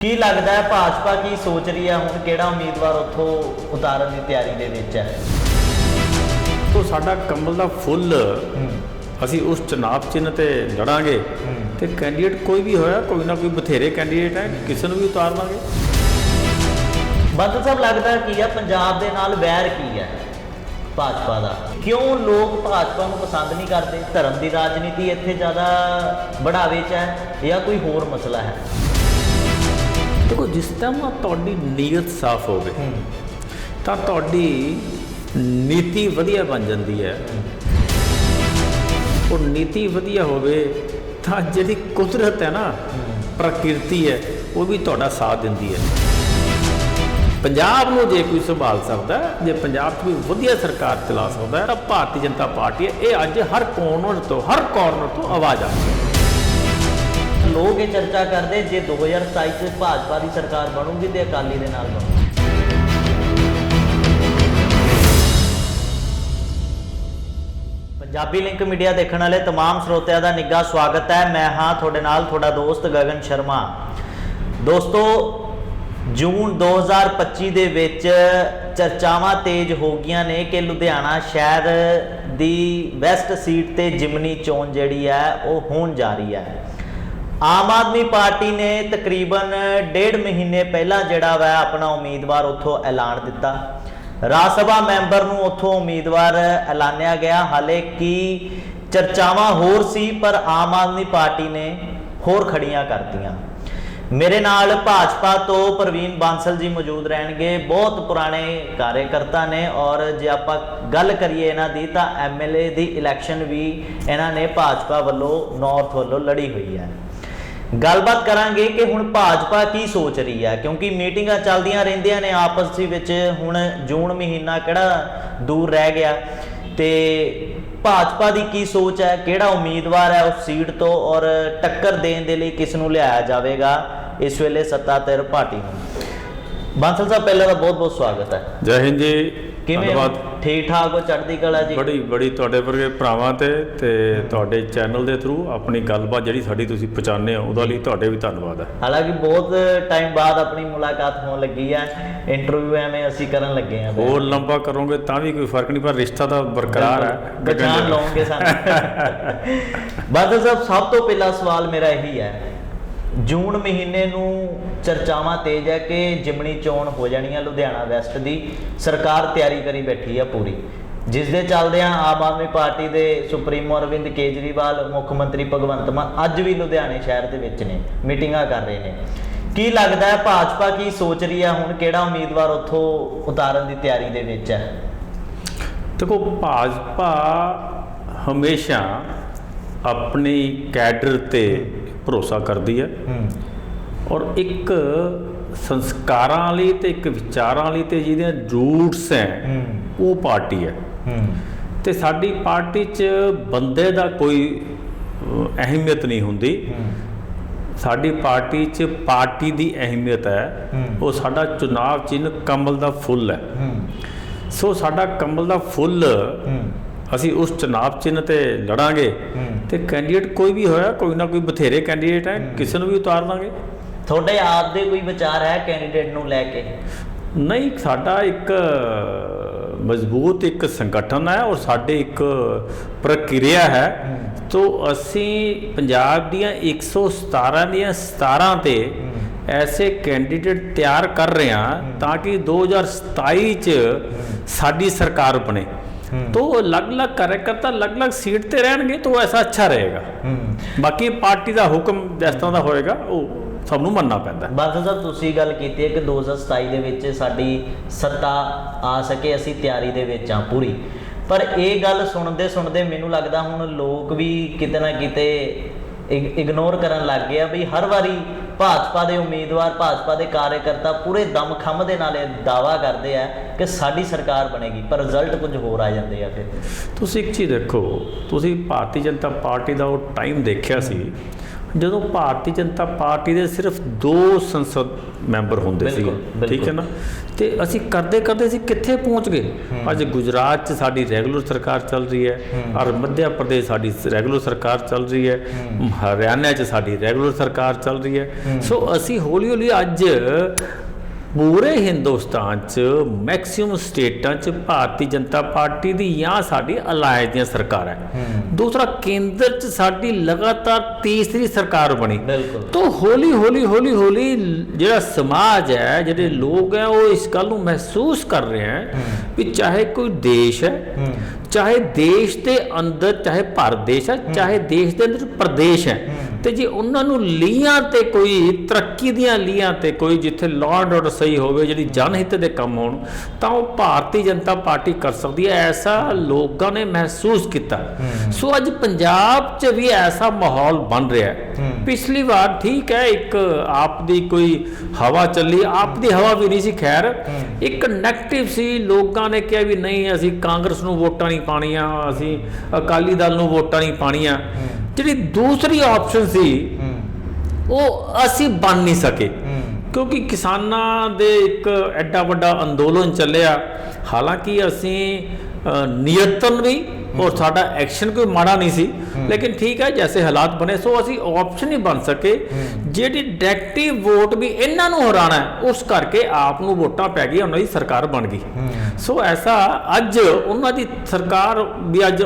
ਕੀ ਲੱਗਦਾ ਹੈ ਭਾਜਪਾ ਕੀ ਸੋਚ ਰਹੀ ਹੈ? ਹੁਣ ਕਿਹੜਾ ਉਮੀਦਵਾਰ ਉੱਥੋਂ ਉਤਾਰਨ ਦੀ ਤਿਆਰੀ ਦੇ ਵਿੱਚ ਹੈ? ਤੋ ਸਾਡਾ ਕਮਲ ਦਾ ਫੁੱਲ ਅਸੀਂ ਉਸ ਚੁਣਾਵ ਚਿੰਨ੍ਹ ਤੇ ਲੜਾਂਗੇ ਤੇ ਕੈਂਡੀਡੇਟ ਕੋਈ ਵੀ ਹੋਇਆ ਕੋਈ ਨਾ ਕੋਈ ਬਥੇਰੇ ਕੈਂਡੀਡੇਟ ਹੈ ਕਿਸੇ ਨੂੰ ਵੀ ਉਤਾਰ ਲਾਂਗੇ। ਬਾਦਲ ਸਾਹਿਬ ਲੱਗਦਾ ਕੀ ਹੈ? ਪੰਜਾਬ ਦੇ ਨਾਲ ਵੈਰ ਕੀ ਹੈ ਭਾਜਪਾ ਦਾ? ਕਿਉਂ ਲੋਕ ਭਾਜਪਾ ਨੂੰ ਪਸੰਦ ਨਹੀਂ ਕਰਦੇ? ਧਰਮ ਦੀ ਰਾਜਨੀਤੀ ਇੱਥੇ ਜ਼ਿਆਦਾ ਬੜਾਵੇ 'ਚ ਹੈ ਜਾਂ ਕੋਈ ਹੋਰ ਮਸਲਾ ਹੈ? ਜਿਸ ਟਾਈਮ ਤੁਹਾਡੀ ਨੀਅਤ ਸਾਫ਼ ਹੋਵੇ ਤਾਂ ਤੁਹਾਡੀ ਨੀਤੀ ਵਧੀਆ ਬਣ ਜਾਂਦੀ ਹੈ। ਉਹ ਨੀਤੀ ਵਧੀਆ ਹੋਵੇ ਤਾਂ ਜਿਹੜੀ ਕੁਦਰਤ ਹੈ ਨਾ ਪ੍ਰਕਿਰਤੀ ਹੈ ਉਹ ਵੀ ਤੁਹਾਡਾ ਸਾਥ ਦਿੰਦੀ ਹੈ। ਪੰਜਾਬ ਨੂੰ ਜੇ ਕੋਈ ਸੰਭਾਲ ਸਕਦਾ ਜੇ ਪੰਜਾਬ 'ਚ ਕੋਈ ਵਧੀਆ ਸਰਕਾਰ ਚਲਾ ਸਕਦਾ ਹੈ, ਤਾਂ ਭਾਰਤੀ ਜਨਤਾ ਪਾਰਟੀ ਹੈ ਇਹ ਅੱਜ ਹਰ ਕੋਰਨਰ ਤੋਂ ਹਰ ਕਾਰਨਰ ਤੋਂ ਆਵਾਜ਼ ਆ ਰਹੀ ਹੈ। ਲੋਕ ਇਹ ਚਰਚਾ ਕਰਦੇ ਜੇ 2027 ਚ ਭਾਜਪਾ ਦੀ ਸਰਕਾਰ ਬਣੂਗੀ ਤੇ ਅਕਾਲੀ ਦੇ ਨਾਲ ਬਣੂਗੀ ਪੰਜਾਬੀ ਲਿੰਕ ਮੀਡੀਆ ਦੇਖਣ ਵਾਲੇ तमाम ਸਰੋਤਿਆਂ ਦਾ ਨਿੱਘਾ ਸਵਾਗਤ ਹੈ ਮੈਂ ਹਾਂ ਤੁਹਾਡੇ ਨਾਲ ਤੁਹਾਡਾ ਦੋਸਤ ਗਗਨ ਸ਼ਰਮਾ ਦੋਸਤੋ ਜੂਨ 2025 ਦੇ ਵਿੱਚ ਚਰਚਾਵਾਂ ਤੇਜ਼ ਹੋ ਗਈਆਂ ਨੇ ਕਿ ਲੁਧਿਆਣਾ ਸ਼ਹਿਰ ਦੀ ਵੈਸਟ ਸੀਟ ਤੇ ਜਿਮਨੀ ਚੋਣ ਜਿਹੜੀ ਹੈ ਉਹ ਹੋਣ ਜਾ ਰਹੀ ਹੈ ਆਮ ਆਦਮੀ ਪਾਰਟੀ ਨੇ ਤਕਰੀਬਨ ਡੇਢ ਮਹੀਨੇ ਪਹਿਲਾਂ ਜਿਹੜਾ ਵਾ ਆਪਣਾ ਉਮੀਦਵਾਰ ਉੱਥੋਂ ਐਲਾਨ ਦਿੱਤਾ। ਰਾਜ ਸਭਾ ਮੈਂਬਰ ਨੂੰ ਉੱਥੋਂ ਉਮੀਦਵਾਰ ਐਲਾਨਿਆ ਗਿਆ। ਹਾਲੇ ਕਿ ਚਰਚਾਵਾਂ ਹੋਰ ਸੀ, ਪਰ ਆਮ ਆਦਮੀ ਪਾਰਟੀ ਨੇ ਹੋਰ ਖੜੀਆਂ ਕਰਤੀਆਂ। ਮੇਰੇ ਨਾਲ ਭਾਜਪਾ ਤੋਂ ਪ੍ਰਵੀਨ ਬਾਂਸਲ ਜੀ ਮੌਜੂਦ ਰਹਿਣਗੇ। ਬਹੁਤ ਪੁਰਾਣੇ ਕਾਰਜਕਰਤਾ ਨੇ ਔਰ ਜੇ ਆਪਾਂ ਗੱਲ ਕਰੀਏ ਇਹਨਾਂ ਦੀ, ਤਾਂ ਐਮਐਲਏ ਦੀ ਇਲੈਕਸ਼ਨ ਵੀ ਇਹਨਾਂ ਨੇ ਭਾਜਪਾ ਵੱਲੋਂ, ਨਾਰਥ ਵੱਲੋਂ ਲੜੀ ਹੋਈ ਹੈ। ਗੱਲਬਾਤ ਕਰਾਂਗੇ ਕਿ ਹੁਣ ਭਾਜਪਾ ਕੀ ਸੋਚ ਰਹੀ ਹੈ ਕਿਉਂਕਿ ਮੀਟਿੰਗਾਂ ਚੱਲਦੀਆਂ ਰਹਿੰਦੀਆਂ ਨੇ ਆਪਸ ਵਿੱਚ, ਹੁਣ ਜੂਨ ਮਹੀਨਾ ਕਿਹੜਾ ਦੂਰ ਰਹਿ ਗਿਆ। ਤੇ ਭਾਜਪਾ ਦੀ ਕੀ ਸੋਚ ਹੈ ਕਿਹੜਾ ਉਮੀਦਵਾਰ ਹੈ ਉਸ ਸੀਟ ਤੋਂ ਔਰ ਟੱਕਰ ਦੇਣ ਦੇ ਲਈ ਕਿਸ ਨੂੰ ਲਿਆਇਆ ਜਾਵੇਗਾ, ਇਸ ਵੇਲੇ ਸੱਤਾਧਿਰ ਪਾਰਟੀ ਨੂੰ। ਬਾਂਸਲ ਸਾਹਿਬ, ਪਹਿਲਾਂ ਦਾ ਬਹੁਤ ਬਹੁਤ ਸਵਾਗਤ ਹੈ। ਜੈ ਹਿੰਦ ਜੀ। ਕਿਵੇਂ ਹੋ? ਧੰਨਵਾਦ। ਠੀਕ ਠਾਕ ਹੋ? ਚੜ੍ਹਦੀ ਕਲਾ ਜੀ? ਬੜੀ ਬੜੀ ਤੁਹਾਡੇ ਵਰਗੇ ਭਰਾਵਾਂ ਤੇ ਤੇ ਤੁਹਾਡੇ ਚੈਨਲ ਦੇ ਥਰੂ ਆਪਣੀ ਗੱਲਬਾਤ ਜਿਹੜੀ ਸਾਡੀ ਤੁਸੀਂ ਪਹੁੰਚਾਉਂਦੇ ਹੋ ਉਹਦਾ ਲਈ ਤੁਹਾਡੇ ਵੀ ਧੰਨਵਾਦ ਹੈ। ਹਾਲਾਂਕਿ ਬਹੁਤ ਟਾਈਮ ਬਾਅਦ ਆਪਣੀ ਮੁਲਾਕਾਤ ਹੋਣ ਲੱਗੀ ਹੈ ਇੰਟਰਵਿਊ ਐਵੇਂ ਅਸੀਂ ਕਰਨ ਲੱਗੇ ਹਾਂ ਹੋਰ ਲੰਬਾ ਕਰੋਗੇ ਤਾਂ ਵੀ ਕੋਈ ਫ਼ਰਕ ਨਹੀਂ ਪਰ ਰਿਸ਼ਤਾ ਤਾਂ ਬਰਕਰਾਰ ਹੈ ਪਛਾਣ ਲਓਗੇ ਸਾਨੂੰ। ਬਾਦਲ ਸਾਹਿਬ ਸਭ ਤੋਂ ਪਹਿਲਾ ਸਵਾਲ ਮੇਰਾ ਇਹੀ ਹੈ ਜੂਨ ਮਹੀਨੇ ਨੂੰ ਚਰਚਾਵਾਂ ਤੇਜ਼ ਹੈ ਕਿ ਜਿਮਣੀ ਚੋਣ ਹੋ ਜਾਣੀ ਹੈ ਲੁਧਿਆਣਾ ਵੈਸਟ ਦੀ। ਸਰਕਾਰ ਤਿਆਰੀ ਕਰੀ ਬੈਠੀ ਹੈ ਪੂਰੀ। ਜਿਸ ਦੇ ਚੱਲਦਿਆਂ ਆਮ ਆਦਮੀ ਪਾਰਟੀ ਦੇ ਸੁਪਰੀਮੋ ਅਰਵਿੰਦ ਕੇਜਰੀਵਾਲ, ਮੁੱਖ ਮੰਤਰੀ ਭਗਵੰਤ ਮਾਨ ਅੱਜ ਵੀ ਲੁਧਿਆਣੇ ਸ਼ਹਿਰ ਦੇ ਵਿੱਚ ਨੇ, ਮੀਟਿੰਗਾਂ ਕਰ ਰਹੇ ਨੇ। ਕੀ ਲੱਗਦਾ ਹੈ ਭਾਜਪਾ ਕੀ ਸੋਚ ਰਹੀ ਹੈ? ਹੁਣ ਕਿਹੜਾ ਉਮੀਦਵਾਰ ਉੱਥੋਂ ਉਤਾਰਨ ਦੀ ਤਿਆਰੀ ਦੇ ਵਿੱਚ ਹੈ? ਦੇਖੋ, ਭਾਜਪਾ ਹਮੇਸ਼ਾ ਆਪਣੀ ਕੈਡਰ ਤੇ ਭਰੋਸਾ ਕਰਦੀ ਹੈ। ਔਰ ਇੱਕ ਸੰਸਕਾਰਾਂ ਵਾਲੀ ਤੇ ਇੱਕ ਵਿਚਾਰਾਂ ਵਾਲੀ ਤੇ ਜਿਹਦੀਆਂ ਰੂਟਸ ਹੈ ਉਹ ਪਾਰਟੀ ਹੈ। ਤੇ ਸਾਡੀ ਪਾਰਟੀ 'ਚ ਬੰਦੇ ਦਾ ਕੋਈ ਅਹ, ਅਹਿਮੀਅਤ ਨਹੀਂ ਹੁੰਦੀ। ਸਾਡੀ ਪਾਰਟੀ 'ਚ ਪਾਰਟੀ ਦੀ ਅਹਿਮੀਅਤ ਹੈ। ਉਹ ਸਾਡਾ ਚੁਣਾਵ ਚਿੰਨ੍ਹ ਕਮਲ ਦਾ ਫੁੱਲ ਹੈ। ਸੋ ਸਾਡਾ ਕਮਲ ਦਾ ਫੁੱਲ ਅਸੀਂ ਉਸ ਚੁਣਾਵ ਚਿੰਨ੍ਹ ਤੇ ਲੜਾਂਗੇ। ਤੇ ਕੈਂਡੀਡੇਟ ਕੋਈ ਵੀ ਹੋਇਆ ਕੋਈ ਨਾ ਕੋਈ ਬਥੇਰੇ ਕੈਂਡੀਡੇਟ ਹੈ ਕਿਸੇ ਨੂੰ ਵੀ ਉਤਾਰ ਦਾਂਗੇ। ਤੁਹਾਡੇ ਆਪ ਦੇ ਕੋਈ ਵਿਚਾਰ ਹੈ ਕੈਂਡੀਡੇਟ ਨੂੰ ਲੈ ਕੇ? ਨਹੀਂ ਸਾਡਾ ਇੱਕ ਮਜ਼ਬੂਤ ਇੱਕ ਸੰਗਠਨ ਹੈ ਔਰ ਸਾਡੇ ਇੱਕ ਪ੍ਰਕਿਰਿਆ ਹੈ। ਤੋ ਅਸੀਂ ਪੰਜਾਬ ਦੀਆਂ 117 ਦੀਆਂ 17 ਤੇ ਐਸੇ ਕੈਂਡੀਡੇਟ ਤਿਆਰ ਕਰ ਰਹੇ ਹਾਂ ਤਾਂ ਕਿ 2027 ਚ ਸਾਡੀ ਸਰਕਾਰ ਬਣੇ। ਤੋ ਅਲੱਗ-ਅਲੱਗ ਕਾਰਜਕਰਤਾ ਅਲੱਗ-ਅਲੱਗ ਸੀਟ ਤੇ ਰਹਿਣਗੇ ਤਾਂ ਐਸਾ ਅੱਛਾ ਰਹੇਗਾ। ਹੂੰ। ਬਾਕੀ ਪਾਰਟੀ ਦਾ ਹੁਕਮ ਜਿਸ ਤਰ੍ਹਾਂ ਦਾ ਹੋਏਗਾ ਉਹ ਸਭ ਨੂੰ ਮੰਨਣਾ ਪੈਂਦਾ। ਬਾਦਲ ਸਾਹਿਬ ਤੁਸੀਂ ਗੱਲ ਕੀਤੀ ਹੈ ਕਿ 2027 ਦੇ ਵਿੱਚ ਸਾਡੀ ਸੱਤਾ ਆ ਸਕੇ ਅਸੀਂ ਤਿਆਰੀ ਦੇ ਵਿੱਚ ਆ ਪੂਰੀ। ਪਰ ਇਹ ਗੱਲ ਸੁਣਦੇ ਸੁਣਦੇ ਮੈਨੂੰ ਲੱਗਦਾ ਹੁਣ ਲੋਕ ਵੀ ਕਿਤੇ ਨਾ ਕਿਤੇ ਇਗਨੋਰ ਕਰਨ ਲੱਗ ਗਏ ਆ ਵੀ ਹਰ ਵਾਰੀ ਭਾਜਪਾ ਦੇ ਉਮੀਦਵਾਰ, ਭਾਜਪਾ ਦੇ ਕਾਰਜਕਰਤਾ ਪੂਰੇ ਦਮ ਖੰਮ ਦੇ ਨਾਲ ਇਹ ਦਾਵਾ ਕਰਦੇ ਆ ਕਿ ਸਾਡੀ ਸਰਕਾਰ ਬਣੇਗੀ, ਪਰ ਰਿਜ਼ਲਟ ਕੁਝ ਹੋਰ ਆ ਜਾਂਦੇ ਆ ਫਿਰ। ਤੁਸੀਂ ਇੱਕ ਚੀਜ਼ ਦੇਖੋ, ਤੁਸੀਂ ਭਾਰਤੀ ਜਨਤਾ ਪਾਰਟੀ ਦਾ ਉਹ ਟਾਈਮ ਦੇਖਿਆ ਸੀ ਜਦੋਂ ਭਾਰਤੀ ਜਨਤਾ ਪਾਰਟੀ ਦੇ ਸਿਰਫ ਦੋ ਸੰਸਦ ਮੈਂਬਰ ਹੁੰਦੇ ਸੀ ਠੀਕ ਹੈ। ਨਾ? ਤੇ ਅਸੀਂ ਕਰਦੇ ਕਰਦੇ ਅਸੀਂ ਕਿੱਥੇ ਪਹੁੰਚ ਗਏ? ਅੱਜ ਗੁਜਰਾਤ 'ਚ ਸਾਡੀ ਰੈਗੂਲਰ ਸਰਕਾਰ ਚੱਲ ਰਹੀ ਹੈ ਔਰ ਮੱਧ ਪ੍ਰਦੇਸ਼ ਸਾਡੀ ਰੈਗੂਲਰ ਸਰਕਾਰ ਚੱਲ ਰਹੀ ਹੈ ਹਰਿਆਣਾ 'ਚ ਸਾਡੀ ਰੈਗੂਲਰ ਸਰਕਾਰ ਚੱਲ ਰਹੀ ਹੈ। ਸੋ ਅਸੀਂ ਹੌਲੀ ਹੌਲੀ ਅੱਜ ਪੂਰੇ ਹਿੰਦੁਸਤਾਨ 'ਚ ਮੈਕਸਿਮਮ ਸਟੇਟਾਂ 'ਚ ਭਾਰਤੀ ਜਨਤਾ ਪਾਰਟੀ ਦੀ ਜਾਂ ਸਾਡੀ ਅਲਾਇੰਸ ਦੀਆਂ ਸਰਕਾਰਾਂ ਹੈ। ਦੂਸਰਾ ਕੇਂਦਰ 'ਚ ਸਾਡੀ ਲਗਾਤਾਰ ਤੀਸਰੀ ਸਰਕਾਰ ਬਣੀ। ਤੋ ਹੌਲੀ ਹੌਲੀ ਹੌਲੀ ਹੌਲੀ ਜਿਹੜਾ ਸਮਾਜ ਹੈ ਜਿਹੜੇ ਲੋਕ ਹੈ ਉਹ ਇਸ ਗੱਲ ਨੂੰ ਮਹਿਸੂਸ ਕਰ ਰਹੇ ਹੈ ਵੀ ਚਾਹੇ ਕੋਈ ਦੇਸ਼ ਹੈ ਹੂੰ। ਚਾਹੇ ਦੇਸ਼ ਦੇ ਅੰਦਰ ਚਾਹੇ ਭਾਰਤ ਦੇਸ਼ ਹੈ ਚਾਹੇ ਦੇਸ਼ ਦੇ ਅੰਦਰ ਪ੍ਰਦੇਸ਼ ਹੈ। ਤੇ ਜੇ ਉਹਨਾਂ ਨੂੰ ਲੀਆਂ ਤੇ ਕੋਈ ਤਰੱਕੀ ਦੀਆਂ ਲੀਆਂ ਤੇ ਕੋਈ ਜਿੱਥੇ ਲਾਅ ਐਂਡ ਆਰਡਰ ਸਹੀ ਹੋਵੇ ਜਿਹੜੀ ਜਨਹਿੱਤ ਦੇ ਕੰਮ ਹੋਣ ਤਾਂ ਉਹ ਭਾਰਤੀ ਜਨਤਾ ਪਾਰਟੀ ਕਰ ਸਕਦੀ ਹੈ। ਐਸਾ ਲੋਕਾਂ ਨੇ ਮਹਿਸੂਸ ਕੀਤਾ। ਸੋ ਅੱਜ ਪੰਜਾਬ 'ਚ ਵੀ ਐਸਾ ਮਾਹੌਲ ਬਣ ਰਿਹਾ ਹੈ। ਪਿਛਲੀ ਵਾਰ ਠੀਕ ਹੈ ਇੱਕ ਆਪ ਦੀ ਕੋਈ ਹਵਾ ਚੱਲੀ ਆਪ ਦੀ ਹਵਾ ਵੀ ਨਹੀਂ ਸੀ ਖੈਰ। ਇੱਕ ਨੈਗੇਟਿਵ ਸੀ। ਲੋਕਾਂ ਨੇ ਕਿਹਾ ਵੀ ਨਹੀਂ ਅਸੀਂ ਕਾਂਗਰਸ ਨੂੰ ਵੋਟਾਂ ਨਹੀਂ ਪਾਣੀਆਂ ਅਸੀਂ ਅਕਾਲੀ ਦਲ ਨੂੰ ਵੋਟਾਂ ਨਹੀਂ ਪਾਣੀਆਂ ਜਿਹੜੀ ਦੂਸਰੀ ਆਪਸ਼ਨ ਸੀ ਉਹ ਅਸੀਂ ਬਣ ਨਹੀਂ ਸਕੇ। ਕਿਉਂਕਿ ਕਿਸਾਨਾਂ ਦੇ ਇੱਕ ਐਡਾ ਵੱਡਾ ਅੰਦੋਲਨ ਚੱਲਿਆ। ਹਾਲਾਂਕਿ ਅਸੀਂ ਨੀਅਤਨ ਵੀ ਔਰ ਸਾਡਾ ਐਕਸ਼ਨ ਕੋਈ ਮਾੜਾ ਨਹੀਂ ਸੀ। ਲੇਕਿਨ ਠੀਕ ਹੈ ਜੈਸੇ ਹਾਲਾਤ ਬਣੇ ਸੋ ਅਸੀਂ ਆਪਸ਼ਨ ਹੀ ਬਣ ਸਕੇ। ਜਿਹੜੀ ਡਾਇਰੈਕਟਿਵ ਵੋਟ ਵੀ ਇਹਨਾਂ ਨੂੰ ਹਰਾਣਾ ਉਸ ਕਰਕੇ ਆਪ ਨੂੰ ਵੋਟਾਂ ਪੈ ਗਈ ਉਹਨਾਂ ਦੀ ਸਰਕਾਰ ਬਣ ਗਈ। ਸੋ ਐਸਾ ਅੱਜ ਉਹਨਾਂ ਦੀ ਸਰਕਾਰ ਵੀ ਅੱਜ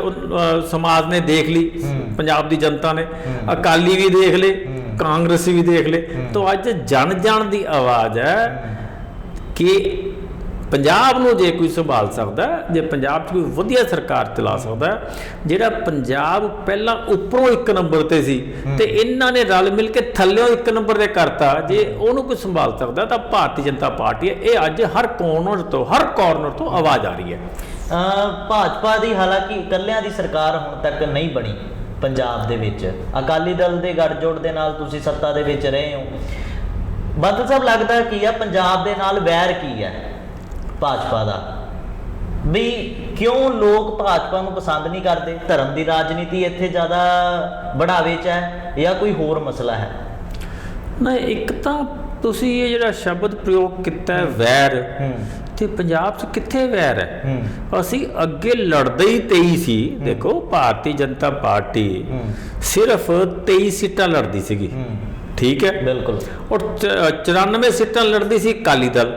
ਸਮਾਜ ਨੇ ਦੇਖ ਲਈ ਪੰਜਾਬ ਦੀ ਜਨਤਾ ਨੇ। ਅਕਾਲੀ ਵੀ ਦੇਖ ਲਏ ਕਾਂਗਰਸੀ ਵੀ ਦੇਖ ਲਏ ਤਾਂ ਅੱਜ ਜਨ ਜਨ ਦੀ ਆਵਾਜ਼ ਹੈ। ਕਿ ਪੰਜਾਬ ਨੂੰ ਜੇ ਕੋਈ ਸੰਭਾਲ ਸਕਦਾ ਜੇ ਪੰਜਾਬ 'ਚ ਕੋਈ ਵਧੀਆ ਸਰਕਾਰ ਚਲਾ ਸਕਦਾ ਜਿਹੜਾ ਪੰਜਾਬ ਪਹਿਲਾਂ ਉੱਪਰੋਂ ਇੱਕ ਨੰਬਰ ਤੇ ਸੀ ਤੇ ਇਹਨਾਂ ਨੇ ਰਲ ਮਿਲ ਕੇ ਥੱਲੇੋਂ ਇੱਕ ਨੰਬਰ ਤੇ ਕਰਤਾ ਜੇ ਉਹਨੂੰ ਕੋਈ ਸੰਭਾਲ ਸਕਦਾ ਤਾਂ ਭਾਰਤੀ ਜਨਤਾ ਪਾਰਟੀ ਹੈ। ਇਹ ਅੱਜ ਹਰ ਕੋਰਨਰ ਤੋਂ ਹਰ ਕਾਰਨਰ ਤੋਂ ਆਵਾਜ਼ ਆ ਰਹੀ ਹੈ। ਭਾਜਪਾ ਦੀ ਹਾਲਾਂਕਿ ਇਕੱਲਿਆਂ ਦੀ ਸਰਕਾਰ ਹੁਣ ਤੱਕ ਨਹੀਂ ਬਣੀ ਪੰਜਾਬ ਦੇ ਵਿੱਚ। ਅਕਾਲੀ ਦਲ ਦੇ ਗੱਠਜੋੜ ਦੇ ਨਾਲ ਤੁਸੀਂ ਸੱਤਾ ਦੇ ਵਿੱਚ ਰਹੇ ਹੋ। ਬਾਦਲ ਸਾਹਿਬ ਲੱਗਦਾ ਕੀ ਆ ਪੰਜਾਬ ਦੇ ਨਾਲ ਵੈਰ ਕੀ ਹੈ? ਭਾਜਪਾ ਦਾ। ਵੀ ਕਿਉਂ ਲੋਕ ਭਾਜਪਾ ਨੂੰ ਪਸੰਦ ਨਹੀਂ ਕਰਦੇ? ਧਰਮ ਦੀ ਰਾਜਨੀਤੀ ਇੱਥੇ ਜ਼ਿਆਦਾ ਬੜਾਵੇ 'ਚ ਹੈ ਜਾਂ ਕੋਈ ਹੋਰ ਮਸਲਾ ਹੈ? ਨਾ ਇੱਕ ਤਾਂ ਤੁਸੀਂ ਇਹ ਜਿਹੜਾ ਸ਼ਬਦ ਪ੍ਰਯੋਗ ਕੀਤਾ ਹੈ ਵੈਰ ਤੇ ਪੰਜਾਬ 'ਚ ਕਿੱਥੇ ਵੈਰ ਹੈ? ਅਸੀਂ ਅੱਗੇ ਲੜਦੇ ਹੀ 23 ਸੀ। ਦੇਖੋ ਭਾਰਤੀ ਜਨਤਾ ਪਾਰਟੀ ਸਿਰਫ 23 ਸੀਟਾਂ ਲੜਦੀ ਸੀਗੀ। ਠੀਕ ਹੈ? ਬਿਲਕੁਲ। ਔਰ ਚ- 94 ਸੀਟਾਂ ਲੜਦੀ ਸੀ ਅਕਾਲੀ ਦਲ।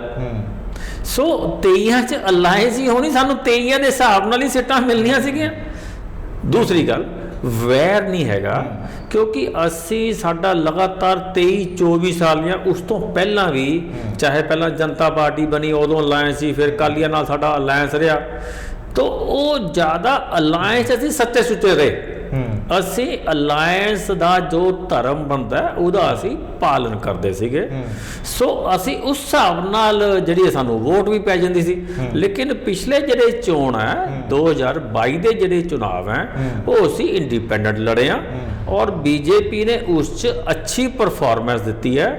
ਸੋ 23 ਚ ਅਲਾਈਅੰਸ ਹੀ ਹੋਣੀ, ਸਾਨੂੰ 23 ਦੇ ਹਿਸਾਬ ਨਾਲ ਹੀ ਸੀਟਾਂ ਮਿਲਣੀਆਂ ਸੀਗੀਆਂ। ਦੂਸਰੀ ਗੱਲ, ਵੈਰ ਨਹੀਂ ਹੈਗਾ, ਕਿਉਂਕਿ ਅਸੀਂ ਸਾਡਾ ਲਗਾਤਾਰ 23 24 ਸਾਲ ਜਾਂ ਉਸ ਤੋਂ ਪਹਿਲਾਂ ਵੀ, ਚਾਹੇ ਪਹਿਲਾਂ ਜਨਤਾ ਪਾਰਟੀ ਬਣੀ, ਉਦੋਂ ਅਲਾਈਅੰਸ ਸੀ, ਫਿਰ ਕਾਲੀਆਂ ਨਾਲ ਸਾਡਾ ਅਲਾਈਅੰਸ ਰਿਹਾ। ਤੋ ਉਹ ਜ਼ਿਆਦਾ ਅਲਾਈਅੰਸ ਅਸੀਂ ਸੱਚੇ ਸੁੱਚੇ ਰਹੇ। ਅਸੀਂ ਅਲਾਈਅੰਸ ਦਾ ਜੋ ਧਰਮ ਬਣਦਾ ਉਹਦਾ ਅਸੀਂ ਪਾਲਨ ਕਰਦੇ ਸੀਗੇ। ਸੋ ਅਸੀਂ ਉਸ ਹਿਸਾਬ ਨਾਲ ਜਿਹੜੀ ਸਾਨੂੰ ਵੋਟ ਵੀ ਪੈ ਜਾਂਦੀ ਸੀ। ਲੇਕਿਨ ਪਿਛਲੇ ਜਿਹੜੇ ਚੋਣ ਹੈ 2022 ਦੇ ਜਿਹੜੇ ਚੁਣਾਵ ਹੈ ਉਹ ਅਸੀਂ ਇੰਡੀਪੈਂਡੈਂਟ ਲੜੇ ਆ ਔਰ ਬੀਜੇਪੀ ਨੇ ਉਸ 'ਚ ਅੱਛੀ ਪਰਫਾਰਮੈਂਸ ਦਿੱਤੀ ਹੈ।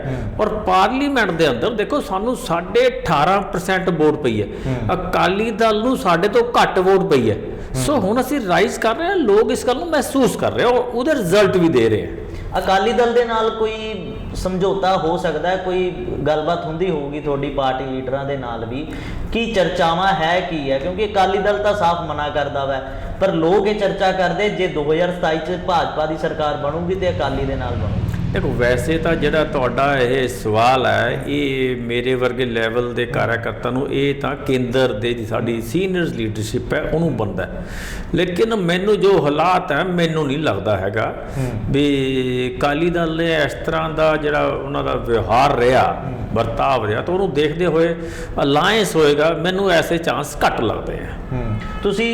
ਔਰ ਪਾਰਲੀਮੈਂਟ ਦੇ ਅੰਦਰ ਦੇਖੋ ਸਾਨੂੰ 18.5% ਵੋਟ ਪਈ ਹੈ। ਅਕਾਲੀ ਦਲ ਨੂੰ ਸਾਡੇ ਤੋਂ ਘੱਟ ਵੋਟ ਪਈ ਹੈ। ਸੋ ਹੁਣ ਅਸੀਂ ਰਾਈਜ਼ ਕਰ ਰਹੇ ਹਾਂ। ਲੋਕ ਇਸ ਗੱਲ ਨੂੰ ਮਹਿਸੂਸ ਕਰ ਰਹੇ ਆ ਉਹਦੇ ਰਿਜ਼ਲਟ ਵੀ ਦੇ ਰਹੇ ਆ। ਅਕਾਲੀ ਦਲ ਦੇ ਨਾਲ ਕੋਈ ਸਮਝੌਤਾ ਹੋ ਸਕਦਾ ਹੈ, ਕੋਈ ਗੱਲਬਾਤ ਹੁੰਦੀ ਹੋਊਗੀ ਤੁਹਾਡੀ ਪਾਰਟੀ ਲੀਡਰਾਂ ਦੇ ਨਾਲ ਵੀ। ਕੀ ਚਰਚਾਵਾਂ ਹੈ, ਕੀ ਹੈ? ਕਿਉਂਕਿ ਅਕਾਲੀ ਦਲ ਤਾਂ ਸਾਫ਼ ਮਨਾ ਕਰਦਾ ਵੈ। ਪਰ ਲੋਕ ਇਹ ਚਰਚਾ ਕਰਦੇ, ਜੇ 2027 ਚ ਭਾਜਪਾ ਦੀ ਸਰਕਾਰ ਬਣੂਗੀ ਤੇ ਅਕਾਲੀ ਦੇ ਨਾਲ ਬਣੂਗੀ। ਦੇਖੋ ਵੈਸੇ ਤਾਂ ਜਿਹੜਾ ਤੁਹਾਡਾ ਇਹ ਸਵਾਲ ਹੈ ਇਹ ਮੇਰੇ ਵਰਗੇ ਲੈਵਲ ਦੇ ਕਾਰਜਕਰਤਾ ਨੂੰ ਇਹ ਤਾਂ ਕੇਂਦਰ ਦੇ ਦੀ ਸਾਡੀ ਸੀਨੀਅਰਸ ਲੀਡਰਸ਼ਿਪ ਹੈ ਉਹਨੂੰ ਬੰਦਾ ਹੈ। ਲੇਕਿਨ ਮੈਨੂੰ ਜੋ ਹਾਲਾਤ ਹੈ ਮੈਨੂੰ ਨਹੀਂ ਲੱਗਦਾ ਹੈਗਾ ਵੀ ਕਾਲੀ ਦਲ ਨੇ ਇਸ ਤਰ੍ਹਾਂ ਦਾ ਜਿਹੜਾ ਉਹਨਾਂ ਦਾ ਵਿਵਹਾਰ ਰਿਹਾ ਵਰਤਾਵ ਰਿਹਾ ਤਾਂ ਉਹਨੂੰ ਦੇਖਦੇ ਹੋਏ ਅਲਾਈਅੰਸ ਹੋਏਗਾ ਮੈਨੂੰ ਐਸੇ ਚਾਂਸ ਘੱਟ ਲੱਗਦੇ ਆ। ਤੁਸੀਂ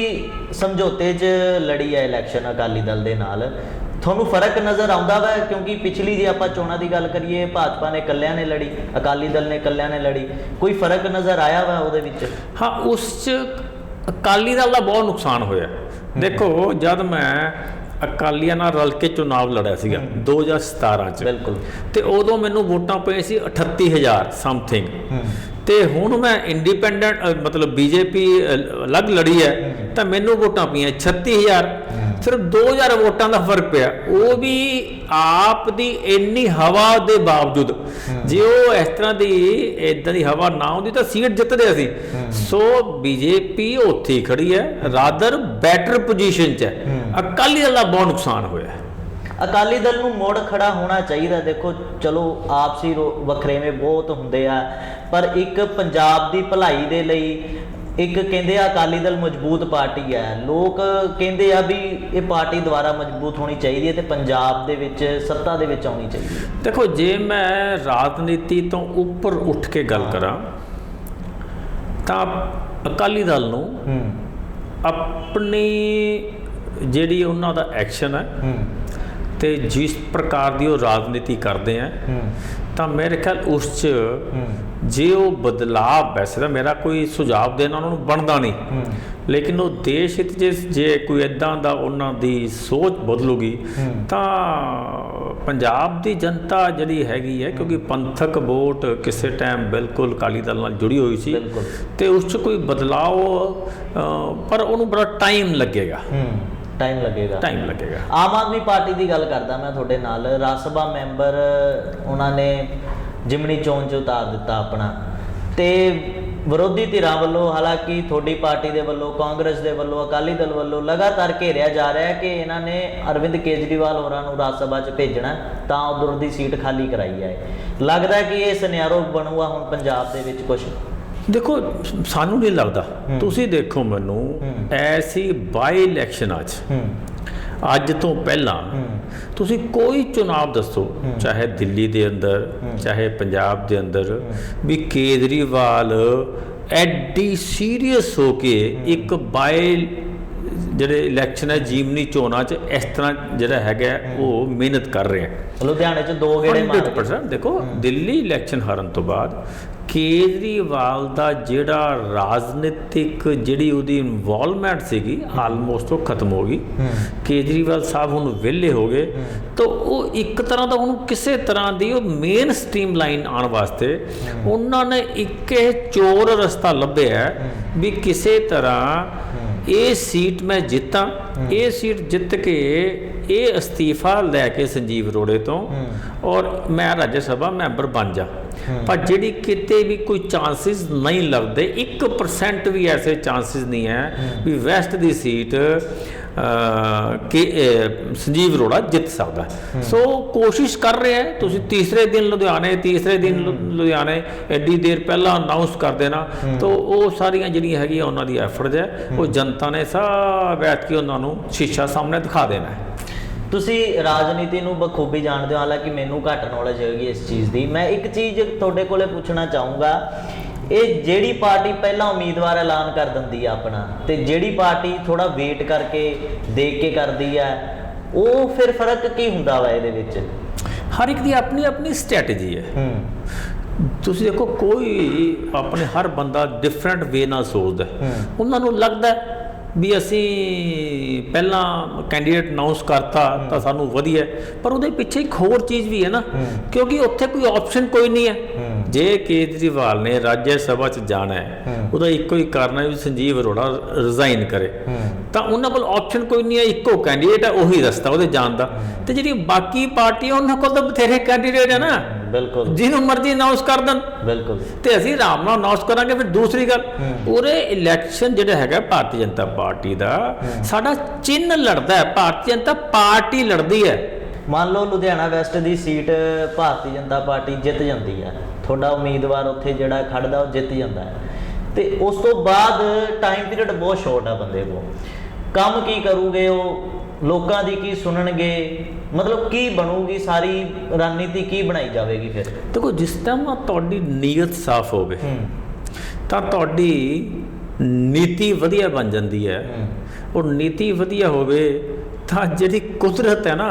ਸਮਝੌਤੇ 'ਚ ਲੜੀ ਹੈ ਇਲੈਕਸ਼ਨ ਅਕਾਲੀ ਦਲ ਦੇ ਨਾਲ। ਤੁਹਾਨੂੰ ਫ਼ਰਕ ਨਜ਼ਰ ਆਉਂਦਾ ਵਾ? ਕਿਉਂਕਿ ਪਿਛਲੀ ਜੇ ਆਪਾਂ ਚੋਣਾਂ ਦੀ ਗੱਲ ਕਰੀਏ ਭਾਜਪਾ ਨੇ ਇਕੱਲਿਆਂ ਨੇ ਲੜੀ ਅਕਾਲੀ ਦਲ ਨੇ ਇਕੱਲਿਆਂ ਨੇ ਲੜੀ। ਕੋਈ ਫ਼ਰਕ ਨਜ਼ਰ ਆਇਆ ਵਾ ਉਹਦੇ ਵਿੱਚ? ਹਾਂ ਉਸ ਚ ਅਕਾਲੀ ਦਲ ਦਾ ਬਹੁਤ ਨੁਕਸਾਨ ਹੋਇਆ। ਦੇਖੋ ਜਦ ਮੈਂ ਅਕਾਲੀਆਂ ਨਾਲ ਰਲ ਕੇ ਚੁਣਾਵ ਲੜਿਆ ਸੀਗਾ 2017 ਚ। ਬਿਲਕੁਲ। ਤੇ ਉਦੋਂ ਮੈਨੂੰ ਵੋਟਾਂ ਪਈਆਂ ਸੀ 38000 ਸਮਥਿੰਗ ਤੇ ਹੁਣ ਮੈਂ ਇੰਡੀਪੈਂਡੈਂਟ ਮਤਲਬ ਬੀਜੇਪੀ ਅਲੱਗ ਲੜੀ ਹੈ ਤਾਂ ਮੈਨੂੰ ਵੋਟਾਂ ਪਈਆਂ 36000 ਸਿਰਫ 2000 ਵੋਟਾਂ ਦਾ ਫ਼ਰਕ ਪਿਆ। ਉਹ ਵੀ ਆਪ ਦੀ ਇੰਨੀ ਹਵਾ ਦੇ ਬਾਵਜੂਦ। ਜੇ ਉਹ ਇਸ ਤਰ੍ਹਾਂ ਦੀ ਇਦਾਂ ਦੀ ਹਵਾ ਨਾ ਹੁੰਦੀ ਤਾਂ ਸੀਟ ਜਿੱਤਦੇ ਅਸੀਂ। ਸੋ ਬੀਜੇਪੀ ਉੱਥੇ ਖੜੀ ਹੈ ਰਾਦਰ ਬੈਟਰ ਪੋਜੀਸ਼ਨ 'ਚ ਹੈ। ਅਕਾਲੀ ਦਲ ਦਾ ਬਹੁਤ ਨੁਕਸਾਨ ਹੋਇਆ ਹੈ। ਅਕਾਲੀ ਦਲ ਨੂੰ ਮੋੜ ਖੜਾ ਹੋਣਾ ਚਾਹੀਦਾ। ਦੇਖੋ ਚਲੋ ਆਪਸੀ ਰੋ- ਵਖਰੇਵੇਂ ਬਹੁਤ ਹੁੰਦੇ ਆ ਪਰ ਇੱਕ ਪੰਜਾਬ ਦੀ ਭਲਾਈ ਦੇ ਲਈ ਇੱਕ ਕਹਿੰਦੇ ਆ ਅਕਾਲੀ ਦਲ ਮਜ਼ਬੂਤ ਪਾਰਟੀ ਹੈ। ਲੋਕ ਕਹਿੰਦੇ ਆ ਵੀ ਇਹ ਪਾਰਟੀ ਦੁਆਰਾ ਮਜ਼ਬੂਤ ਹੋਣੀ ਚਾਹੀਦੀ ਹੈ ਤੇ ਪੰਜਾਬ ਦੇ ਵਿੱਚ ਸੱਤਾ ਦੇ ਵਿੱਚ ਆਉਣੀ ਚਾਹੀਦੀ ਹੈ। ਦੇਖੋ ਜੇ ਮੈਂ ਰਾਜਨੀਤੀ ਤੋਂ ਉੱਪਰ ਉੱਠ ਕੇ ਗੱਲ ਕਰਾਂ ਤਾਂ ਅਕਾਲੀ ਦਲ ਨੂੰ ਆਪਣੀ ਜਿਹੜੀ ਉਹਨਾਂ ਦਾ ਐਕਸ਼ਨ ਹੈ ਤੇ ਜਿਸ ਪ੍ਰਕਾਰ ਦੀ ਉਹ ਰਾਜਨੀਤੀ ਕਰਦੇ ਆ ਤਾਂ ਮੇਰੇ ਖਿਆਲ ਉਸ 'ਚ ਜੇ ਉਹ ਬਦਲਾਅ ਵੈਸੇ ਤਾਂ ਮੇਰਾ ਕੋਈ ਸੁਝਾਅ ਦੇਣਾ ਉਹਨਾਂ ਨੂੰ ਬਣਦਾ ਨਹੀਂ। ਲੇਕਿਨ ਉਹ ਦੇਸ਼ ਹਿੱਤ ਜੇ ਜੇ ਕੋਈ ਇਦਾਂ ਦਾ ਉਹਨਾਂ ਦੀ ਸੋਚ ਬਦਲੂਗੀ। ਤਾਂ ਪੰਜਾਬ ਦੀ ਜਨਤਾ ਜਿਹੜੀ ਹੈਗੀ ਹੈ ਕਿਉਂਕਿ ਪੰਥਕ ਵੋਟ ਕਿਸੇ ਟਾਈਮ ਬਿਲਕੁਲ ਅਕਾਲੀ ਦਲ ਨਾਲ ਜੁੜੀ ਹੋਈ ਸੀ। ਤੇ ਉਸ 'ਚ ਕੋਈ ਬਦਲਾਅ ਪਰ ਉਹਨੂੰ ਬੜਾ ਟਾਈਮ ਲੱਗੇਗਾ। ਟਾਈਮ ਲੱਗੇਗਾ। ਟਾਈਮ ਲੱਗੇਗਾ। ਆਮ ਆਦਮੀ ਪਾਰਟੀ ਦੀ ਗੱਲ ਕਰਦਾ ਮੈਂ ਤੁਹਾਡੇ ਨਾਲ। ਰਾਜ ਸਭਾ ਮੈਂਬਰ ਉਹਨਾਂ ਨੇ ਜਿਮਣੀ ਚੋਣ 'ਚ ਉਤਾਰ ਦਿੱਤਾ ਆਪਣਾ। ਤੇ ਵਿਰੋਧੀ ਧਿਰਾਂ ਵੱਲੋਂ ਹਾਲਾਂਕਿ ਤੁਹਾਡੀ ਪਾਰਟੀ ਦੇ ਵੱਲੋਂ ਕਾਂਗਰਸ ਦੇ ਵੱਲੋਂ ਅਕਾਲੀ ਦਲ ਵੱਲੋਂ ਲਗਾਤਾਰ ਘੇਰਿਆ ਜਾ ਰਿਹਾ ਹੈ ਕਿ ਇਹਨਾਂ ਨੇ ਅਰਵਿੰਦ ਕੇਜਰੀਵਾਲ ਹੋਰਾਂ ਨੂੰ ਰਾਜ ਸਭਾ 'ਚ ਭੇਜਣਾ ਤਾਂ ਉਧਰ ਦੀ ਸੀਟ ਖਾਲੀ ਕਰਾਈ ਹੈ ਲੱਗਦਾ ਕਿ ਇਹ ਸੁਨਿਆਰੋ ਬਣੂਗਾ ਹੁਣ ਪੰਜਾਬ ਦੇ ਵਿੱਚ ਕੁਝ ਦੇਖੋ ਸਾਨੂੰ ਨਹੀਂ ਲੱਗਦਾ। ਤੁਸੀਂ ਦੇਖੋ ਮੈਨੂੰ। ਐਸੀ ਬਾਈ ਇਲੈਕਸ਼ਨਾਂ 'ਚ ਅੱਜ ਤੋਂ ਪਹਿਲਾਂ ਤੁਸੀਂ ਕੋਈ ਚੁਣਾਵ ਦੱਸੋ। ਚਾਹੇ ਦਿੱਲੀ ਦੇ ਅੰਦਰ। ਚਾਹੇ ਪੰਜਾਬ ਦੇ ਅੰਦਰ ਵੀ ਕੇਜਰੀਵਾਲ ਐਡੀ ਸੀਰੀਅਸ ਹੋ ਕੇ ਇੱਕ ਬਾਈ ਜਿਹੜੇ ਇਲੈਕਸ਼ਨ ਹੈ ਜੀਵਨੀ ਚੋਣਾਂ 'ਚ ਇਸ ਤਰ੍ਹਾਂ ਜਿਹੜਾ ਹੈਗਾ ਉਹ ਮਿਹਨਤ ਕਰ ਰਹੇ। ਹੈ ਲੁਧਿਆਣੇ 'ਚ ਦੋ ਗੇੜੇ ਮਾਰੇ 100% ਦੇਖੋ ਦਿੱਲੀ ਇਲੈਕਸ਼ਨ ਹਾਰਨ ਤੋਂ ਬਾਅਦ ਕੇਜਰੀਵਾਲ ਦਾ ਜਿਹੜਾ ਰਾਜਨੀਤਿਕ ਜਿਹੜੀ ਉਹਦੀ ਇਨਵੋਲਵਮੈਂਟ ਸੀਗੀ ਆਲਮੋਸਟ ਉਹ ਖਤਮ ਹੋ ਗਈ। ਕੇਜਰੀਵਾਲ ਸਾਹਿਬ ਹੁਣ ਵਿਹਲੇ ਹੋ ਗਏ। ਤਾਂ ਉਹ ਇੱਕ ਤਰ੍ਹਾਂ ਦਾ ਉਹਨੂੰ ਕਿਸੇ ਤਰ੍ਹਾਂ ਦੀ ਉਹ ਮੇਨ ਸਟ੍ਰੀਮ ਲਾਈਨ ਆਉਣ ਵਾਸਤੇ ਉਹਨਾਂ ਨੇ ਇੱਕ ਇਹ ਚੋਰ ਰਸਤਾ ਲੱਭਿਆ ਵੀ ਕਿਸੇ ਤਰ੍ਹਾਂ ਇਹ ਸੀਟ ਮੈਂ ਜਿੱਤਾਂ। ਇਹ ਸੀਟ ਜਿੱਤ ਕੇ ਇਹ ਅਸਤੀਫਾ ਲੈ ਕੇ ਸੰਜੀਵ ਰੋੜੇ ਤੋਂ ਔਰ ਮੈਂ ਰਾਜ ਸਭਾ ਮੈਂਬਰ ਬਣ ਜਾ। ਪਰ ਜਿਹੜੀ ਕਿਤੇ ਵੀ ਕੋਈ ਚਾਂਸਸ ਨਹੀਂ ਲੱਗਦੇ 1% ਵੀ ਐਸੇ ਚਾਂਸਸ ਨਹੀਂ ਹੈ। ਵੀ ਵੈਸਟ ਦੀ ਸੀਟ ਕਿ ਸੰਜੀਵ ਅਰੋੜਾ ਜਿੱਤ ਸਕਦਾ। ਸੋ ਕੋਸ਼ਿਸ਼ ਕਰ ਰਹੇ ਹੈ ਤੁਸੀਂ ਤੀਸਰੇ ਦਿਨ ਲੁਧਿਆਣੇ ਤੀਸਰੇ ਦਿਨ ਲੁਧਿਆਣੇ ਐਡੀ ਦੇਰ ਪਹਿਲਾਂ ਅਨਾਉਂਸ ਕਰ ਦੇਣਾ। ਤਾਂ ਉਹ ਸਾਰੀਆਂ ਜਿਹੜੀਆਂ ਹੈਗੀਆਂ ਉਹਨਾਂ ਦੀ ਐਫਰਟ ਹੈ। ਉਹ ਜਨਤਾ ਨੇ ਸਭ ਬੈਠ ਕੇ ਉਹਨਾਂ ਨੂੰ ਸ਼ੀਸ਼ਾ ਸਾਹਮਣੇ ਦਿਖਾ ਦੇਣਾ ਹੈ। ਤੁਸੀਂ ਰਾਜਨੀਤੀ ਨੂੰ ਬਖੂਬੀ ਜਾਣਦੇ ਹੋ ਹਾਲਾਂਕਿ ਮੈਨੂੰ ਘੱਟ ਨੌਲੇਜ ਹੈਗੀ ਇਸ ਚੀਜ਼ ਦੀ। ਮੈਂ ਇੱਕ ਚੀਜ਼ ਤੁਹਾਡੇ ਕੋਲੇ ਪੁੱਛਣਾ ਚਾਹੂੰਗਾ ਇਹ ਜਿਹੜੀ ਪਾਰਟੀ ਪਹਿਲਾਂ ਉਮੀਦਵਾਰ ਐਲਾਨ ਕਰ ਦਿੰਦੀ ਆ ਆਪਣਾ ਤੇ ਜਿਹੜੀ ਪਾਰਟੀ ਥੋੜਾ ਵੇਟ ਕਰਕੇ ਦੇਖ ਕੇ ਕਰਦੀ ਆ ਉਹ ਫਿਰ ਫ਼ਰਕ ਕੀ ਹੁੰਦਾ ਵਾ ਇਹਦੇ ਵਿੱਚ ਹਰ ਇੱਕ ਦੀ ਆਪਣੀ ਆਪਣੀ ਸਟ੍ਰੈਟਜੀ ਹੈ ਹੂੰ ਤੁਸੀਂ ਦੇਖੋ ਕੋਈ ਆਪਣੇ ਹਰ ਬੰਦਾ ਡਿਫਰੈਂਟ ਵੇ ਨਾਲ ਸੋਚਦਾ। ਉਹਨਾਂ ਨੂੰ ਲੱਗਦਾ ਵੀ ਅਸੀਂ ਪਹਿਲਾਂ ਕੈਂਡੀਡੇਟ ਅਨਾਉਂਸ ਕਰਤਾ ਤਾਂ ਸਾਨੂੰ ਵਧੀਆ। ਪਰ ਉਹਦੇ ਪਿੱਛੇ ਇੱਕ ਹੋਰ ਚੀਜ਼ ਵੀ ਹੈ ਨਾ। ਕਿਉਂਕਿ ਉੱਥੇ ਕੋਈ ਆਪਸ਼ਨ ਕੋਈ ਨਹੀਂ ਹੂੰ। ਜੇ ਕੇਜਰੀਵਾਲ ਨੇ ਰਾਜ ਸਭਾ 'ਚ ਜਾਣਾ ਹੈ। ਉਹਦਾ ਇੱਕੋ ਹੀ ਕਾਰਨ ਹੈ ਵੀ ਸੰਜੀਵ ਅਰੋੜਾ ਰਿਜ਼ਾਈਨ ਕਰੇ। ਤਾਂ ਉਹਨਾਂ ਕੋਲ ਆਪਸ਼ਨ ਕੋਈ ਨਹੀਂ ਹੈ ਇੱਕੋ ਕੈਂਡੀਡੇਟ ਹੈ ਉਹੀ ਰਸਤਾ ਉਹਦੇ ਜਾਣ ਦਾ। ਤੇ ਜਿਹੜੀ ਬਾਕੀ ਪਾਰਟੀਆਂ ਉਹਨਾਂ ਕੋਲ ਤਾਂ ਬਥੇਰੇ ਕੈਂਡੀਡੇਟ ਹੈ ਨਾ। ਬਿਲਕੁਲ। ਜਿਹਨੂੰ ਮਰਜ਼ੀ ਅਨਾਉਂਸ ਕਰ ਦੇਣ। ਬਿਲਕੁਲ। ਤੇ ਅਸੀਂ ਆਰਾਮ ਨਾਲ ਅਨਾਉਂਸ ਕਰਾਂਗੇ ਫਿਰ ਦੂਸਰੀ ਗੱਲ। ਪੂਰੇ ਇਲੈਕਸ਼ਨ ਜਿਹੜਾ ਹੈਗਾ ਭਾਰਤੀ ਜਨਤਾ ਪਾਰਟੀ ਦਾ ਸਾਡਾ ਚਿੰਨ ਲੜਦਾ ਹੈ ਭਾਰਤੀ ਜਨਤਾ ਪਾਰਟੀ ਲੜਦੀ ਹੈ। ਮੰਨ ਲਓ ਲੁਧਿਆਣਾ ਵੈਸਟ ਦੀ ਸੀਟ ਭਾਰਤੀ ਜਨਤਾ ਪਾਰਟੀ ਜਿੱਤ ਜਾਂਦੀ ਹੈ। ਤੁਹਾਡਾ ਉਮੀਦਵਾਰ ਉੱਥੇ ਜਿਹੜਾ ਖੜਦਾ ਉਹ ਜਿੱਤ ਜਾਂਦਾ ਹੈ। ਤੇ ਉਸ ਤੋਂ ਬਾਅਦ ਟਾਈਮ ਪੀਰੀਅਡ ਬਹੁਤ ਸ਼ਾਰਟ ਆ ਬੰਦੇ ਕੋਲ। ਕੰਮ ਕੀ ਕਰੂਗੇ ਉਹ? ਲੋਕਾਂ ਦੀ ਕੀ ਸੁਣਨਗੇ? ਮਤਲਬ ਕੀ ਬਣੂਗੀ ਸਾਰੀ ਰਣਨੀਤੀ ਕੀ ਬਣਾਈ ਜਾਵੇਗੀ ਫਿਰ? ਦੇਖੋ ਜਿਸ ਟਾਈਮ ਤੁਹਾਡੀ ਨੀਅਤ ਸਾਫ਼ ਹੋਵੇ ਤਾਂ ਤੁਹਾਡੀ ਨੀਤੀ ਵਧੀਆ ਬਣ ਜਾਂਦੀ ਹੈ। ਉਹ ਨੀਤੀ ਵਧੀਆ ਹੋਵੇ ਤਾਂ ਜਿਹੜੀ ਕੁਦਰਤ ਹੈ ਨਾ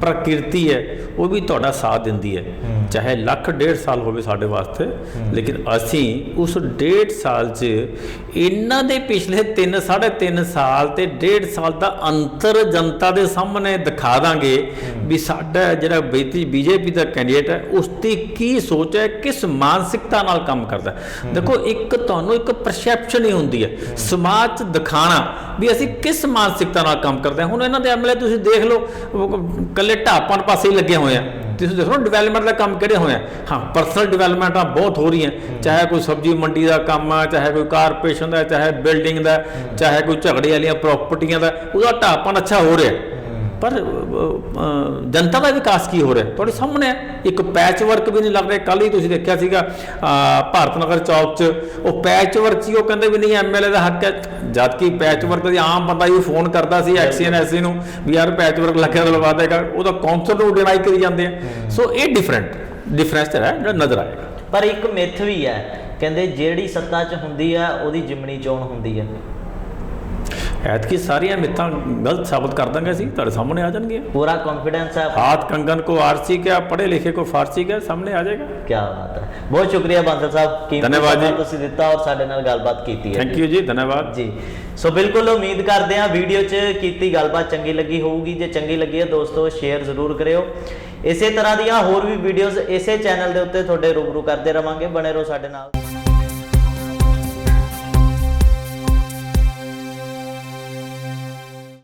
ਪ੍ਰਕਿਰਤੀ ਹੈ ਉਹ ਵੀ ਤੁਹਾਡਾ ਸਾਥ ਦਿੰਦੀ ਹੂੰ। ਚਾਹੇ ਲੱਖ ਡੇਢ ਸਾਲ ਹੋਵੇ ਸਾਡੇ ਵਾਸਤੇ ਲੇਕਿਨ ਅਸੀਂ ਉਸ ਡੇਢ ਸਾਲ 'ਚ ਇਹਨਾਂ ਦੇ ਪਿਛਲੇ 3 3.5 ਸਾਲ ਤੇ ਡੇਢ ਸਾਲ ਦਾ ਅੰਤਰ ਜਨਤਾ ਦੇ ਸਾਹਮਣੇ ਦਿਖਾ ਦਾਂਗੇ ਵੀ ਸਾਡਾ ਜਿਹੜਾ ਬੀਜੇਪੀ ਦਾ ਕੈਂਡੀਡੇਟ ਹੈ ਉਸ ਦੀ ਕੀ ਸੋਚ ਹੈ ਕਿਸ ਮਾਨਸਿਕਤਾ ਨਾਲ ਕੰਮ ਕਰਦਾ। ਦੇਖੋ ਇੱਕ ਤੁਹਾਨੂੰ ਇੱਕ ਪਰਸੈਪਸ਼ਨ ਹੀ ਹੁੰਦੀ ਹੈ ਸਮਾਜ 'ਚ ਦਿਖਾਣਾ ਵੀ ਅਸੀਂ ਕਿਸ ਮਾਨਸਿਕਤਾ ਨਾਲ ਕੰਮ ਕਰਦੇ ਹਾਂ। ਹੁਣ ਇਹਨਾਂ ਦੇ ਐਮਐਲਏ ਤੁਸੀਂ ਦੇਖ ਲਓ ਕੱਲੇ ਢਾਪਣ ਪਾਸੇ ਹੀ ਲੱਗੇ ਹੋਏ ਆ। ਤੁਸੀਂ ਦੇਖੋ ਡਿਵੈਲਪਮੈਂਟ ਦਾ ਕੰਮ ਕਿਹੜੇ ਹੋਏ ਆ? ਹਾਂ ਪਰਸਨਲ ਡਿਵੈਲਪਮੈਂਟਾਂ ਬਹੁਤ ਹੋ ਰਹੀਆਂ। ਚਾਹੇ ਕੋਈ ਸਬਜ਼ੀ ਮੰਡੀ ਦਾ ਕੰਮ ਆ ਚਾਹੇ ਕੋਈ ਕਾਰਪੋਰੇਸ਼ਨ ਦਾ ਚਾਹੇ ਬਿਲਡਿੰਗ ਦਾ ਚਾਹੇ ਕੋਈ ਝਗੜੇ ਵਾਲੀਆਂ ਪ੍ਰਾਪਰਟੀਆਂ ਦਾ ਉਹਦਾ ਢਾਪਣ ਅੱਛਾ ਹੋ ਰਿਹਾ। ਪਰ ਜਨਤਾ ਦਾ ਵਿਕਾਸ ਕੀ ਹੋ ਰਿਹਾ? ਤੁਹਾਡੇ ਸਾਹਮਣੇ ਹੈ। ਇੱਕ ਪੈਚ ਵਰਕ ਵੀ ਨਹੀਂ ਲੱਗ ਰਿਹਾ। ਕੱਲ ਹੀ ਤੁਸੀਂ ਦੇਖਿਆ ਸੀਗਾ ਭਾਰਤ ਨਗਰ ਚੌਕ 'ਚ ਉਹ ਪੈਚ ਵਰਕ ਸੀ। ਉਹ ਕਹਿੰਦੇ ਵੀ ਨਹੀਂ ਐਮਐਲਏ ਦਾ ਹੱਕ ਹੈ। ਜਦ ਕਿ ਪੈਚ ਵਰਕ ਦੀ ਆਮ ਬੰਦਾ ਹੀ ਫੋਨ ਕਰਦਾ ਸੀ ਐਕਸੀਐਨ ਐਸਸੀ ਨੂੰ ਵੀ ਯਾਰ ਪੈਚ ਵਰਕ ਲੱਗਿਆ ਤਾਂ ਲਵਾ ਦੇਗਾ। ਉਹਦਾ ਕੌਂਸਲ ਨੂੰ ਡਿਨਾਈ ਕਰੀ ਜਾਂਦੇ ਆ। ਸੋ ਇਹ ਡਿਫਰੈਂਟ ਡਿਫਰੈਂਸ ਤਾਂ ਹੈ ਜਿਹੜਾ ਨਜ਼ਰ ਆਏਗਾ। ਪਰ ਇੱਕ ਮਿੱਥ ਵੀ ਹੈ। ਕਹਿੰਦੇ ਜਿਹੜੀ ਸੱਤਾ 'ਚ ਹੁੰਦੀ ਹੈ ਉਹਦੀ ਜਿਮਣੀ ਚੋਣ ਹੁੰਦੀ ਹੈ ਐਤਕੀ ਸਾਰੀਆਂ ਮਿੱਥਾਂ ਗਲਤ ਸਾਬਤ ਕਰ ਦਾਂਗੇ ਅਸੀਂ ਤੁਹਾਡੇ ਸਾਹਮਣੇ ਆ ਜਾਣਗੀਆਂ ਪੂਰਾ ਕੌਨਫੀਡੈਂਸ ਹੈ हाथ कंगन को आरसी क्या पढ़े लिखे को फारसी क्या सामने आ जाएगा ਕੀ ਬਾਤ ਹੈ ਬਹੁਤ ਸ਼ੁਕਰੀਆ ਬਾਂਸਲ ਸਾਹਿਬ ਕੀਮਤੀ ਧੰਨਵਾਦ ਸਮਾਂ ਜੀ। ਤੁਸੀਂ ਦਿੱਤਾ ਔਰ ਸਾਡੇ ਨਾਲ ਗੱਲਬਾਤ ਕੀਤੀ ਹੈ थैंक यू जी धन्यवाद ਜੀ ਸੋ ਬਿਲਕੁਲ ਉਮੀਦ ਕਰਦੇ ਹਾਂ ਵੀਡੀਓ 'ਚ ਕੀਤੀ ਗੱਲਬਾਤ ਚੰਗੀ ਲੱਗੀ ਹੋਊਗੀ ਜੇ ਚੰਗੀ ਲੱਗੀ ਹੈ ਦੋਸਤੋ ਸ਼ੇਅਰ ਜ਼ਰੂਰ ਕਰਿਓ ਇਸੇ ਤਰ੍ਹਾਂ ਦੀਆਂ ਹੋਰ ਵੀ ਵੀਡੀਓਜ਼ ਇਸੇ ਚੈਨਲ ਦੇ ਉੱਤੇ ਤੁਹਾਡੇ ਰੂਬਰੂ ਕਰਦੇ ਰਵਾਂਗੇ ਬਣੇ ਰਹੋ ਸਾਡੇ ਨਾਲ